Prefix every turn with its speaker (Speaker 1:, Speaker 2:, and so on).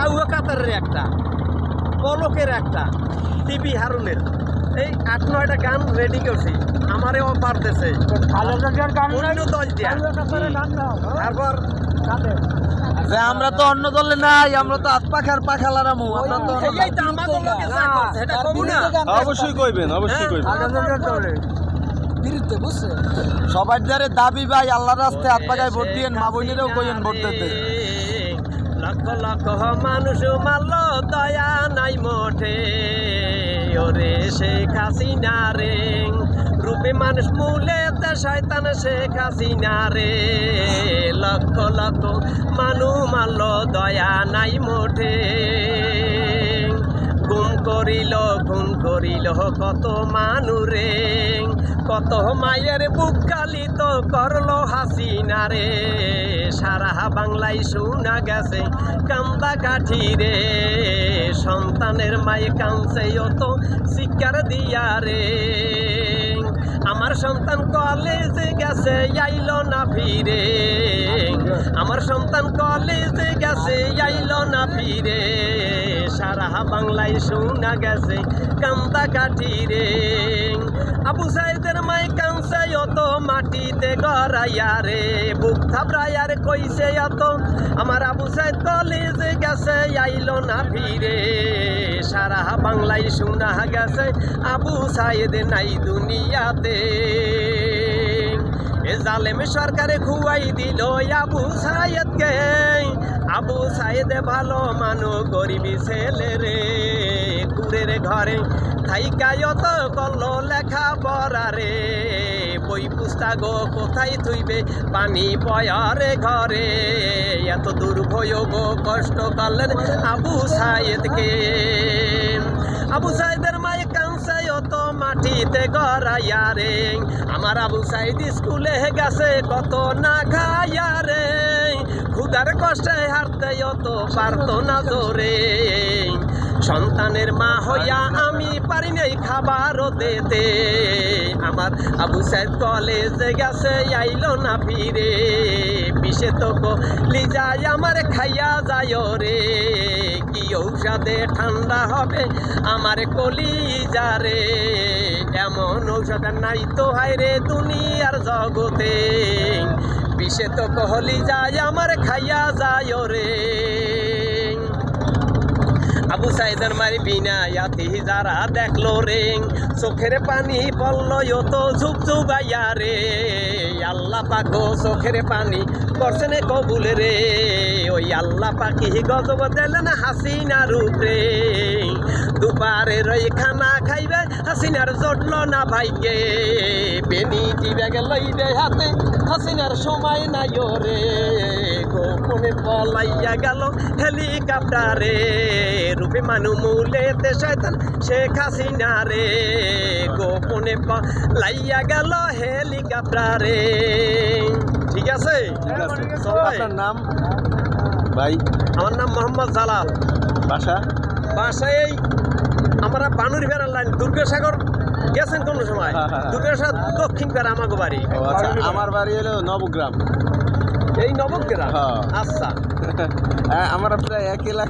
Speaker 1: কাউয়া কাতারের একটা পলকের একটা টিভি হারুনের। এই আট নয়টা গান রেডি করছি আমারে অফার দিছে অন্য দল দিয়া। তারপর?
Speaker 2: যে আমরা তো অন্য দলে নাই আমরা তো হাত পাখার পাখা লারামু আমরা তো অন্য
Speaker 1: এই তো আমাকে লোকে যা করছে, এটা কমু না।
Speaker 3: অবশ্যই কইবেন অবশ্যই
Speaker 1: হ্যাঁ?
Speaker 3: কইবেন।
Speaker 2: বিরুদ্ধে বুঝছে? সবার দ্বারে দাবি ভাই আল্লাহর রাস্তায় হাত পাখায় ভোট দিয়েন মা বোনেরও কইেন ভোট দিতে।
Speaker 1: লক্ষ লক্ষ মানুষ মারল, দয়া নাই মোঠে ওরে শেখ হাসিনা রে, রূপে মানুষ মূলে শয়তান শেখ হাসিনা রে। লক্ষ লক্ষ মানু মারল, দয়া নাই মোঠে গুম করিল, খুন করিল, কত মানুরে কত মায়ের বুক কালিত করল হাসিনা রে। সারা বাংলায় শোনা গেছে, কান্দা কাঠি রে। সন্তানের মায়ে কাঁদছে, অত শিকার দিয়া রে। আমার সন্তান কলেজে গেছে, আইল না ফিরে। আমার সন্তান কলেজে গেছে, আইল না ফিরে। সারা বাংলায় শোনা গেছে, কান্দা কাঠি রে। আবু সাইদের মাই কাঁদছে, অত মাটিতে গড়াইয়া রে। বুক থাবড়াইয়ার কইছে অত। আমার আবু সাইদ কলেজে গেছে, আইল না ফিরে। সারা বাংলায় শোনা গেছে, আবু সাইদ নাই দুনিয়াতে। জালেম সরকারে খুয়াই দিল আবু সাইদকে। আবু সাইদ ভালো মানু, গরিবি ছেলে রে। কুরের ঘরে থাইকায়ত কল লেখা পড়া রে। বই পুস্তক কোথায় থুইবে? পানি পয়ারে ঘরে। এত দুর্ভোগ কষ্ট করলেন আবু সাইদকে। আবু সাইদের মায়ে কাঁসাই অত মাটিতে গড়াইয়া রে। আমার আবু সাইদ স্কুলে গেছে কত না খাইয়া রে। ক্ষুদার কষ্টে হারতে অত পারতো না জোরে। সন্তানের মা হইয়া আমি পারি নাই খাবার দিতে। আমার আবু সাইদ কলেজে গেছে, আইলো না ফিরে। পিসে তো লিজাই আমার খাইয়া যায় রে। কি ঔষধে ঠান্ডা হবে আমার কলি যারে এমন ঔষধ নাই তো, হায় রে দুনিয়ার জগতে। পিসে তো কহলি যায়, আমার খাইয়া যায় রে। আবু সাইদের মারি বিনা ইয়াতি যারা দেখল রে। চোখের পানি পড়ল তো ঝুগাইয়া রে। আল্লাহ পাকো চোখের পানি করছেন কবুল রে। ওই আল্লাহ পাকি গজব দিলেন হাসিনার উপরে দুপারে রই খানা খাইবে, হাসিনার জটলো না ভাইকে। বেনি দিবে লইবে হাতে, হাসিনার সময় নাই রে। গোপনে পলাইয়া গেল হেলিকপ্টারে। রূপে মানু মূলেতে শয়তান শেখ হাসিনা রে গোপনে পলাইয়া গেল হেলিকপ্টারে। ঠিক আছে?
Speaker 3: ঠিক আছে। আপনার নাম? ভাই?
Speaker 1: আমার নাম মোহাম্মদ জালাল।
Speaker 3: বাসা?
Speaker 1: বাসায় আমরা বানুর ফেরার লাইন দুর্গাসাগর গেছেন কোন সময়?
Speaker 3: হ্যাঁ, হ্যাঁ।
Speaker 1: দুর্গাসাগর দক্ষিণ ফেরা আমাকে বাড়ি।
Speaker 3: আচ্ছা আমার বাড়ি হলো নবগ্রাম।
Speaker 1: এই নবগ্রাম?
Speaker 3: হ্যাঁ।
Speaker 1: আচ্ছা।
Speaker 3: আমরা প্রায় এক এলাকা